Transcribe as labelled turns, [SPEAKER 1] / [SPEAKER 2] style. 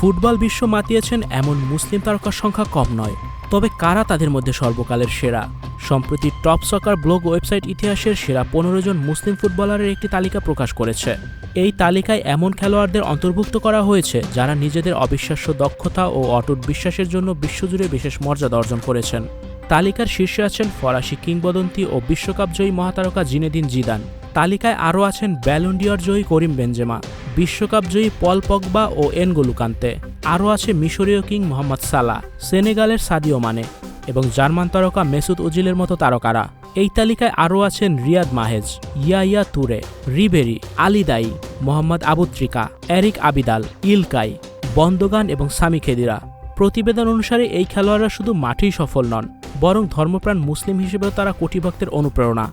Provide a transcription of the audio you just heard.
[SPEAKER 1] Football বিশ্ব মাতিয়েছেন এমন মুসলিম তারকার সংখ্যা কম নয়। তবে কারা তাদের মধ্যে সর্বকালের সেরা? সম্প্রতি টপ সকার ব্লগ ওয়েবসাইট ইতিহাসের সেরা পনেরো জন মুসলিম ফুটবলারের একটি তালিকা প্রকাশ করেছে। এই তালিকায় এমন খেলোয়াড়দের অন্তর্ভুক্ত করা হয়েছে যারা নিজেদের অবিশ্বাস্য দক্ষতা ও অটুট বিশ্বাসের জন্য বিশ্বজুড়ে বিশেষ মর্যাদা অর্জন করেছেন। তালিকার শীর্ষে আছেন ফরাসি কিংবদন্তি ও বিশ্বকাপ জয়ী মহাতারকা জিনেদিন জিদান। তালিকায় আরও আছেন ব্যালন্ডিয়র জয়ী করিম বেঞ্জেমা বিশ্বকাপ জয়ী পল পগবা ও এনগোলু কান্তে। আরও আছে মিশরীয় কিং মোহাম্মদ সালা সেনেগালের সাদিও মানে এবং জার্মান তারকা মেসুদ উজিলের মতো তারকারা। এই তালিকায় আরও আছেন Riyad Mahrez Yaya Toure, Ribery, Ali Daei, Mohamed Aboutrika Eric Abidal, Ilkay, Gundogan এবং সামি খেদিরা। প্রতিবেদন অনুসারে এই খেলোয়াড়রা শুধু মাঠেই সফল নন, বরং ধর্মপ্রাণ মুসলিম হিসেবেও তারা কোটি ভক্তের অনুপ্রেরণা।